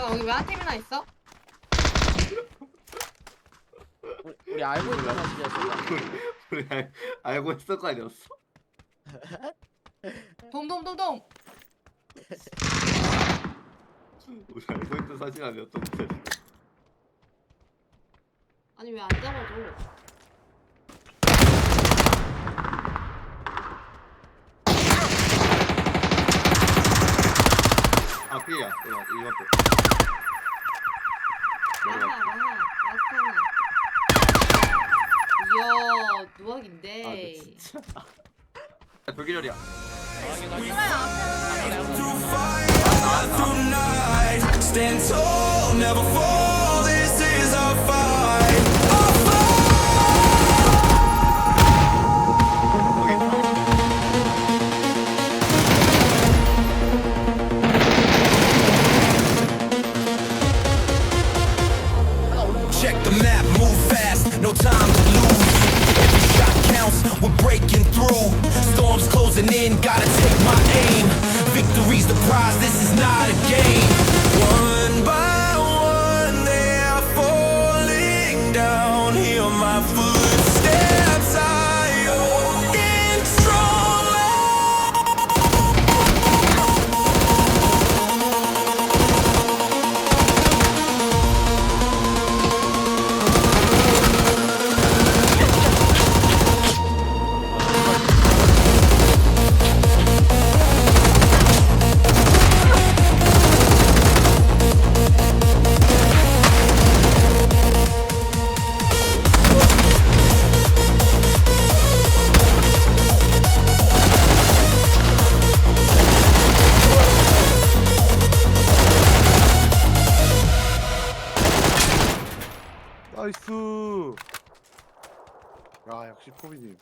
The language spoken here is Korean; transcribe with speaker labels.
Speaker 1: 어, 여기 왜 한 팀이나 있어?
Speaker 2: 우리, 우리 알고 있는 사실이었어.
Speaker 3: 우리 알, 알고 있을 거 아니었어?
Speaker 1: 돔돔돔돔.
Speaker 3: 우리 알고 있는 사실 아니었던데.
Speaker 1: 아니 왜 안 잡아줘?
Speaker 3: 아 피야. 이거 이거 또.
Speaker 1: 하나
Speaker 3: 내려가.
Speaker 1: 라스트 하나. 이야 누wak인데.
Speaker 3: 아, 네, 진짜. 야, 돌기절이야.
Speaker 4: through night. Stand tall, never fall. No time to lose. Every shot counts, we're breaking through. Storms closing in, gotta take my aim. Victory's the prize, this is not a game. One by one, they are falling down. Hear my footsteps,
Speaker 5: 나이스. 야 역시 포비님.